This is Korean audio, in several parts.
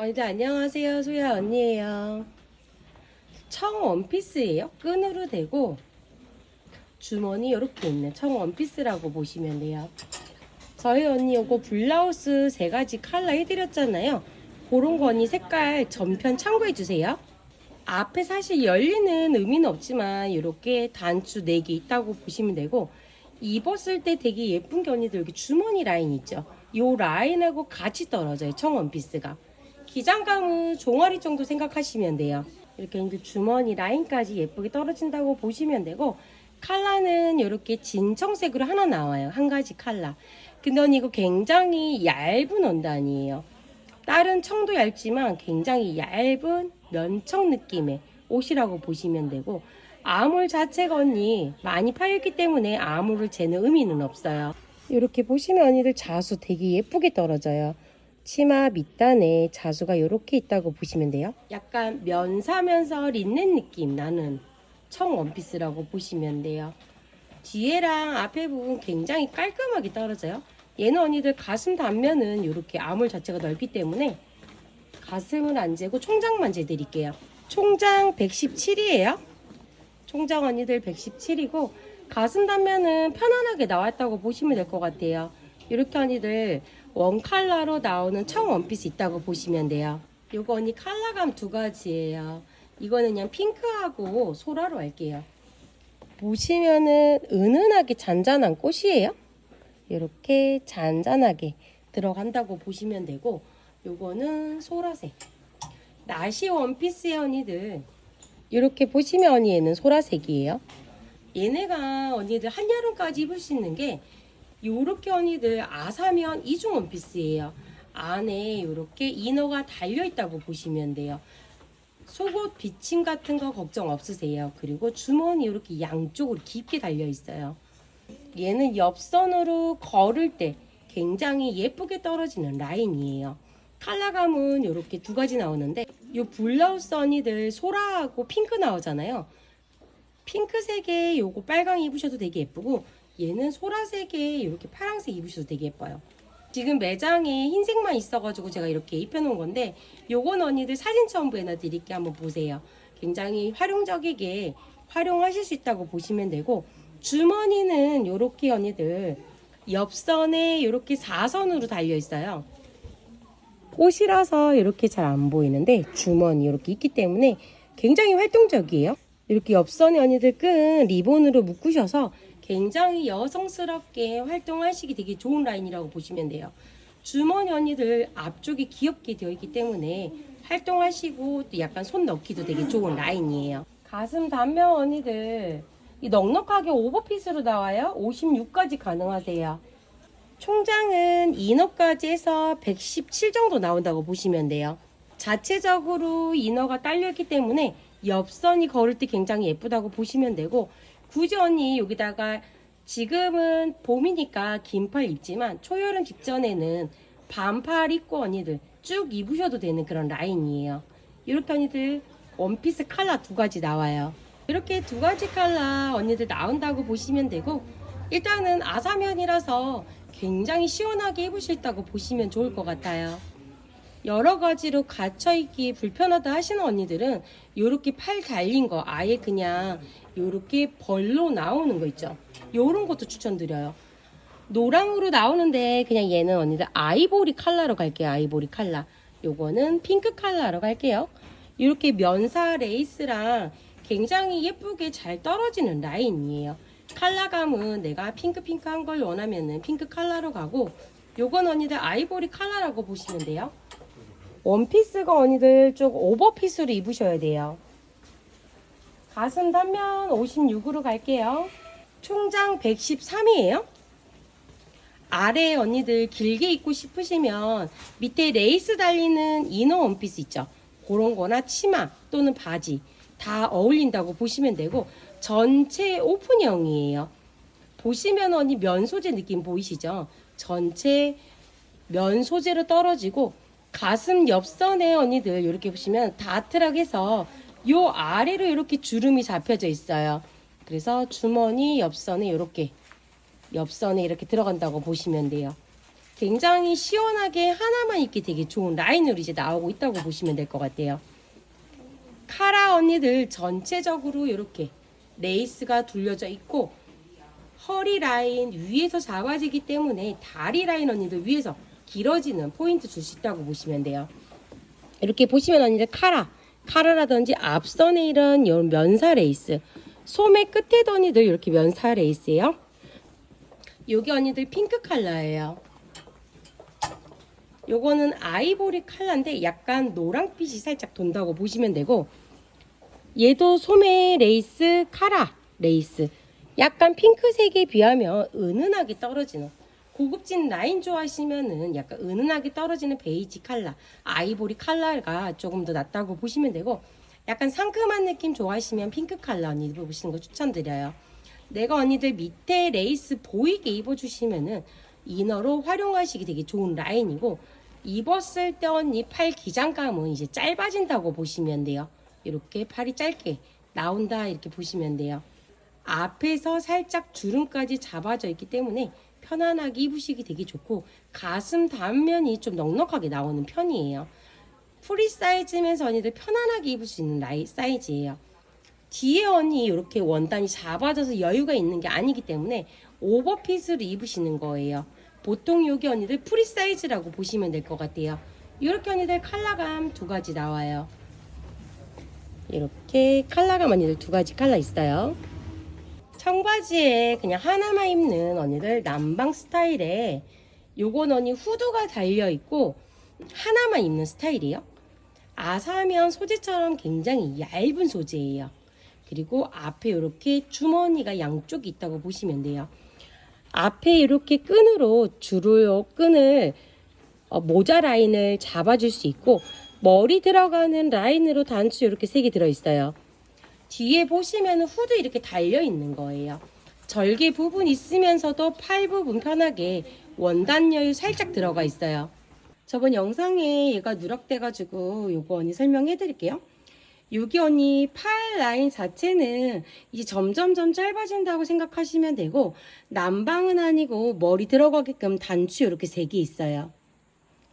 언니들 안녕하세요. 소야 언니예요. 청 원피스예요. 끈으로 되고 주머니 이렇게 있는 청 원피스라고 보시면 돼요. 저희 언니 요거 블라우스 세 가지 컬러 해드렸잖아요. 그런 거 언니 색깔 전편 참고해 주세요. 앞에 사실 열리는 의미는 없지만 이렇게 단추 4개 있다고 보시면 되고 입었을 때 되게 예쁜 게 언니들 여기 주머니 라인 있죠. 요 라인하고 같이 떨어져요. 청 원피스가. 기장감은 종아리 정도 생각하시면 돼요. 이렇게 이제 주머니 라인까지 예쁘게 떨어진다고 보시면 되고 컬러는 이렇게 진청색으로 하나 나와요. 한 가지 컬러. 근데 언니 이거 굉장히 얇은 원단이에요. 다른 청도 얇지만 굉장히 얇은 면청 느낌의 옷이라고 보시면 되고 아몰 자체가 언니 많이 파였기 때문에 아몰을 재는 의미는 없어요. 이렇게 보시면 언니들 자수 되게 예쁘게 떨어져요. 치마 밑단에 자수가 이렇게 있다고 보시면 돼요. 약간 면사면서 린넨 느낌 나는 청 원피스라고 보시면 돼요. 뒤에랑 앞에 부분 굉장히 깔끔하게 떨어져요. 얘는 언니들 가슴 단면은 이렇게 아몰 자체가 넓기 때문에 가슴은 안 재고 총장만 재드릴게요. 총장 117이에요. 총장 언니들 117이고 가슴 단면은 편안하게 나왔다고 보시면 될 것 같아요. 이렇게 언니들 원 컬러로 나오는 청 원피스 있다고 보시면 돼요. 요거 언니 컬러감 두 가지예요. 이거는 그냥 핑크하고 소라로 할게요. 보시면은 은은하게 잔잔한 꽃이에요. 이렇게 잔잔하게 들어간다고 보시면 되고 요거는 소라색. 나시 원피스의 언니들 이렇게 보시면 언니 얘는 소라색이에요. 얘네가 언니들 한여름까지 입을 수 있는 게 요렇게 언니들 아사면 이중 원피스예요. 안에 이렇게 이너가 달려 있다고 보시면 돼요. 속옷 비침 같은 거 걱정 없으세요. 그리고 주머니 이렇게 양쪽으로 깊게 달려 있어요. 얘는 옆선으로 걸을 때 굉장히 예쁘게 떨어지는 라인이에요. 컬러감은 이렇게 두 가지 나오는데 이 블라우스 언니들 소라하고 핑크 나오잖아요. 핑크색에 요거 빨강 입으셔도 되게 예쁘고 얘는 소라색에 이렇게 파랑색 입으셔도 되게 예뻐요. 지금 매장에 흰색만 있어가지고 제가 이렇게 입혀놓은 건데 요건 언니들 사진 첨부해놔 드릴게 한번 보세요. 굉장히 활용적이게 활용하실 수 있다고 보시면 되고 주머니는 요렇게 언니들 옆선에 이렇게 4선으로 달려 있어요. 옷이라서 이렇게 잘 안 보이는데 주머니 이렇게 있기 때문에 굉장히 활동적이에요. 이렇게 옆선에 언니들 끈 리본으로 묶으셔서 굉장히 여성스럽게 활동하시기 되게 좋은 라인이라고 보시면 돼요. 주머니 언니들 앞쪽이 귀엽게 되어 있기 때문에 활동하시고 또 약간 손 넣기도 되게 좋은 라인이에요. 가슴 단면 언니들 이 넉넉하게 오버핏으로 나와요. 56까지 가능하세요. 총장은 이너까지 해서 117 정도 나온다고 보시면 돼요. 자체적으로 이너가 딸려있기 때문에 옆선이 걸을 때 굉장히 예쁘다고 보시면 되고 언니 여기다가 지금은 봄이니까 긴팔 입지만 초여름 직전에는 반팔 입고 언니들 쭉 입으셔도 되는 그런 라인이에요. 이렇게 언니들 원피스 컬러 두 가지 나와요. 이렇게 두 가지 컬러 언니들 나온다고 보시면 되고 일단은 아사면이라서 굉장히 시원하게 입을 수 있다고 보시면 좋을 것 같아요. 여러 가지로 갇혀있기 불편하다 하시는 언니들은 이렇게 팔 달린 거 아예 그냥 이렇게 벌로 나오는 거 있죠. 요런 것도 추천드려요. 노랑으로 나오는데 그냥 얘는 언니들 아이보리 컬러로 갈게요. 아이보리 컬러. 요거는 핑크 컬러로 갈게요. 이렇게 면사 레이스랑 굉장히 예쁘게 잘 떨어지는 라인이에요. 컬러감은 내가 핑크핑크한 걸 원하면 은 핑크 컬러로 가고 요건 언니들 아이보리 컬러라고 보시면 돼요. 원피스가 언니들 좀 오버핏으로 입으셔야 돼요. 가슴 단면 56으로 갈게요. 총장 113이에요. 아래 언니들 길게 입고 싶으시면 밑에 레이스 달리는 이너 원피스 있죠. 그런 거나 치마 또는 바지 다 어울린다고 보시면 되고 전체 오픈형이에요. 보시면 언니 면 소재 느낌 보이시죠? 전체 면 소재로 떨어지고 가슴 옆선에 언니들 이렇게 보시면 다트락 해서 요 아래로 이렇게 주름이 잡혀져 있어요. 그래서 주머니 옆선에 이렇게 옆선에 이렇게 들어간다고 보시면 돼요. 굉장히 시원하게 하나만 입기 되게 좋은 라인으로 이제 나오고 있다고 보시면 될 것 같아요. 카라 언니들 전체적으로 이렇게 레이스가 둘려져 있고 허리 라인 위에서 잡아지기 때문에 다리 라인 언니들 위에서 길어지는 포인트 줄 수 있다고 보시면 돼요. 이렇게 보시면 언니들 카라, 카라라든지 앞선에 이런 면사 레이스, 소매 끝에도 언니들 이렇게 면사 레이스예요. 여기 언니들 핑크 컬러예요. 요거는 아이보리 컬러인데 약간 노랑빛이 살짝 돈다고 보시면 되고 얘도 소매 레이스 카라 레이스 약간 핑크색에 비하면 은은하게 떨어지는 고급진 라인 좋아하시면은 약간 은은하게 떨어지는 베이지 컬러 아이보리 컬러가 조금 더 낫다고 보시면 되고 약간 상큼한 느낌 좋아하시면 핑크 컬러 언니 입어보시는 거 추천드려요 내가 언니들 밑에 레이스 보이게 입어주시면은 이너로 활용하시기 되게 좋은 라인이고 입었을 때 언니 팔 기장감은 이제 짧아진다고 보시면 돼요. 이렇게 팔이 짧게 나온다 이렇게 보시면 돼요. 앞에서 살짝 주름까지 잡아져 있기 때문에 편안하게 입으시기 되게 좋고 가슴 단면이 좀 넉넉하게 나오는 편이에요. 프리 사이즈면서 언니들 편안하게 입을 수 있는 라이 사이즈예요. 뒤에 언니 이렇게 원단이 잡아져서 여유가 있는 게 아니기 때문에 오버핏으로 입으시는 거예요. 보통 여기 언니들 프리 사이즈라고 보시면 될 것 같아요. 이렇게 언니들 컬러감 두 가지 나와요. 이렇게 컬러감 언니들 두 가지 컬러 있어요. 청바지에 그냥 하나만 입는 언니들 남방 스타일에 요건 언니 후드가 달려 있고 하나만 입는 스타일이에요. 아사면 소재처럼 굉장히 얇은 소재예요. 그리고 앞에 이렇게 주머니가 양쪽이 있다고 보시면 돼요. 앞에 이렇게 끈으로 줄을 끈을 어, 모자 라인을 잡아줄 수 있고 머리 들어가는 라인으로 단추 이렇게 색이 들어 있어요. 뒤에 보시면 후드 이렇게 달려 있는 거예요. 절개 부분 있으면서도 팔 부분 편하게 원단 여유 살짝 들어가 있어요. 저번 영상에 얘가 누락돼가지고 요거 언니 설명해 드릴게요. 여기 언니 팔 라인 자체는 이제 점점점 짧아진다고 생각하시면 되고 남방은 아니고 머리 들어가게끔 단추 이렇게 색이 있어요.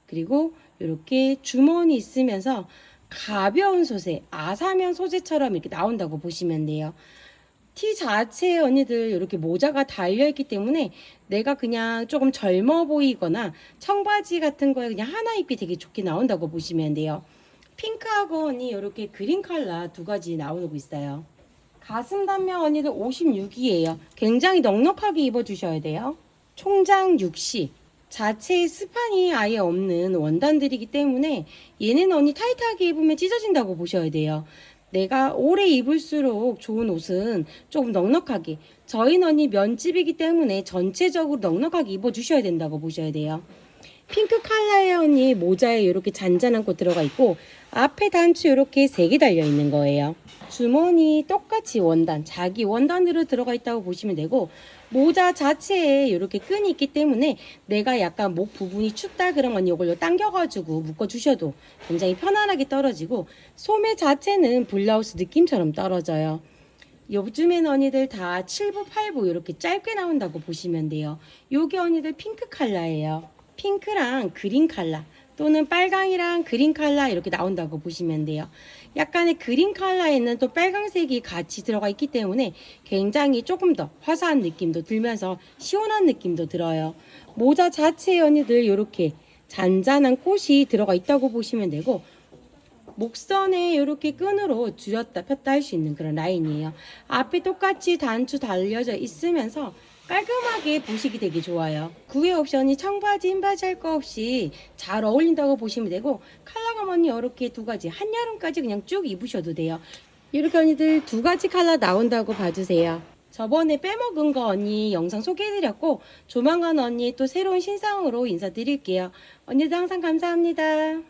그리고 이렇게 주머니 있으면서 가벼운 소재, 아사면 소재처럼 이렇게 나온다고 보시면 돼요. 티 자체에 언니들 이렇게 모자가 달려있기 때문에 내가 그냥 조금 젊어 보이거나 청바지 같은 거에 그냥 하나 입기 되게 좋게 나온다고 보시면 돼요. 핑크하고 언니 이렇게 그린 컬러 두 가지 나오고 있어요. 가슴 단면 언니들 56이에요. 굉장히 넉넉하게 입어주셔야 돼요. 총장 60. 자체에 스판이 아예 없는 원단들이기 때문에 얘는 언니 타이트하게 입으면 찢어진다고 보셔야 돼요. 내가 오래 입을수록 좋은 옷은 조금 넉넉하게 저희는 언니 면집이기 때문에 전체적으로 넉넉하게 입어주셔야 된다고 보셔야 돼요. 핑크 컬러의 언니 모자에 이렇게 잔잔한 꽃 들어가 있고 앞에 단추 이렇게 세 개 달려 있는 거예요. 주머니 똑같이 원단, 자기 원단으로 들어가 있다고 보시면 되고 모자 자체에 이렇게 끈이 있기 때문에 내가 약간 목 부분이 춥다 그러면 이걸로 당겨가지고 묶어주셔도 굉장히 편안하게 떨어지고 소매 자체는 블라우스 느낌처럼 떨어져요. 요즘엔 언니들 다 7부, 8부 이렇게 짧게 나온다고 보시면 돼요. 요게 언니들 핑크 컬러예요. 핑크랑 그린 컬러 또는 빨강이랑 그린 컬러 이렇게 나온다고 보시면 돼요. 약간의 그린 컬러에는 또 빨강색이 같이 들어가 있기 때문에 굉장히 조금 더 화사한 느낌도 들면서 시원한 느낌도 들어요. 모자 자체에 언니들 이렇게 잔잔한 꽃이 들어가 있다고 보시면 되고 목선에 이렇게 끈으로 줄였다 폈다 할 수 있는 그런 라인이에요. 앞에 똑같이 단추 달려져 있으면서 깔끔하게 보시기 되게 좋아요. 구의 옵션이 청바지, 흰바지 할 거 없이 잘 어울린다고 보시면 되고 컬러감 언니 이렇게 두 가지 한여름까지 그냥 쭉 입으셔도 돼요. 이렇게 언니들 두 가지 컬러 나온다고 봐주세요. 저번에 빼먹은 거 언니 영상 소개해드렸고 조만간 언니 또 새로운 신상으로 인사드릴게요. 언니도 항상 감사합니다.